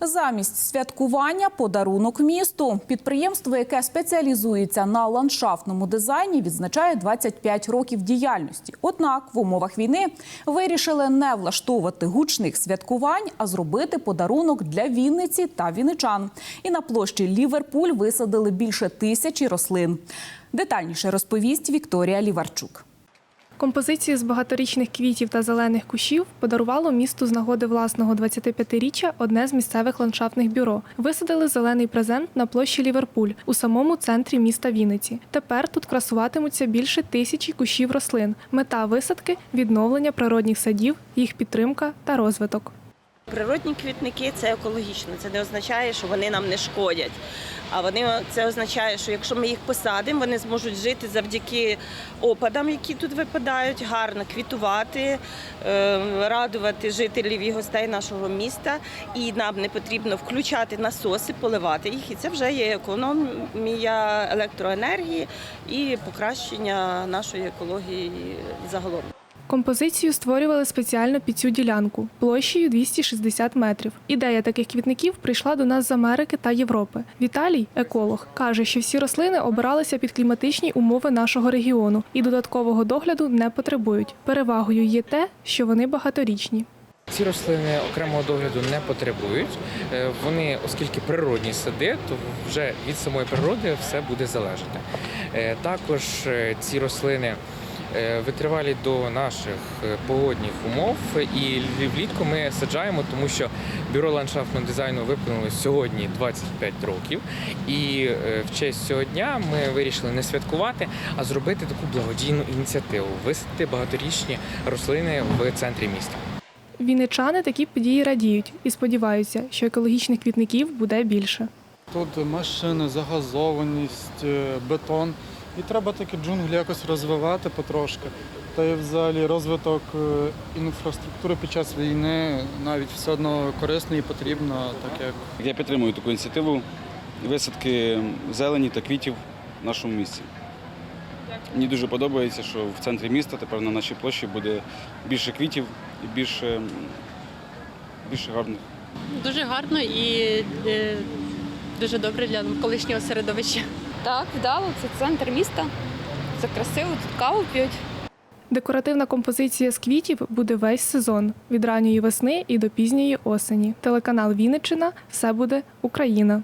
Замість святкування подарунок місту. Підприємство, яке спеціалізується на ландшафтному дизайні, відзначає 25 років діяльності. Однак в умовах війни вирішили не влаштовувати гучних святкувань, а зробити подарунок для Вінниці та вінничан. І на площі Ліверпуль висадили більше тисячі рослин. Детальніше розповість Вікторія Ліварчук. Композицію з багаторічних квітів та зелених кущів подарувало місту з нагоди власного 25-річчя одне з місцевих ландшафтних бюро. Висадили зелений презент на площі Ліверпуль у самому центрі міста Вінниці. Тепер тут красуватимуться більше тисячі кущів рослин. Мета висадки відновлення природних садів, їх підтримка та розвиток. Природні квітники це екологічно. Це не означає, що вони нам не шкодять. А вони це означає, що якщо ми їх посадимо, вони зможуть жити завдяки опадам, які тут випадають, гарно квітувати, е, радувати жителів і гостей нашого міста. І нам не потрібно включати насоси, поливати їх. І це вже є економія електроенергії і покращення нашої екології загалом. Композицію створювали спеціально під цю ділянку площею 260 метрів. Ідея таких квітників прийшла до нас з Америки та Європи. Віталій, еколог, каже, що всі рослини обиралися під кліматичні умови нашого регіону і додаткового догляду не потребують. Перевагою є те, що вони багаторічні. Ці рослини окремого догляду не потребують. Е, Вони, оскільки природні сади, то вже від самої природи все буде залежати. Е, Також е, ці рослини витривалі до наших е, погодних умов, і влітку ми саджаємо, тому що бюро ландшафтного дизайну виповнило сьогодні 25 років. І е, в честь цього дня ми вирішили не святкувати, а зробити таку благодійну ініціативу висадити багаторічні рослини в центрі міста. Вінничани такі події радіють і сподіваються, що екологічних квітників буде більше. Тут машини, загазованість, е, бетон. І треба такі джунглі якось розвивати потрошки. Та й взагалі розвиток е, інфраструктури під час війни навіть все одно корисно і потрібно, так як Я підтримую таку ініціативу висадки зелені та квітів в нашому місті. Мені дуже подобається, що в центрі міста тепер на нашій площі буде більше квітів і більше, більше гарних. Дуже гарно і е, дуже добре для колишнього середовища. Так, вдало, це центр міста. Це красиво, тут каву п'ють. Декоративна композиція з квітів буде весь сезон від ранньої весни і до пізньої осені. Телеканал Вінниччина все буде Україна.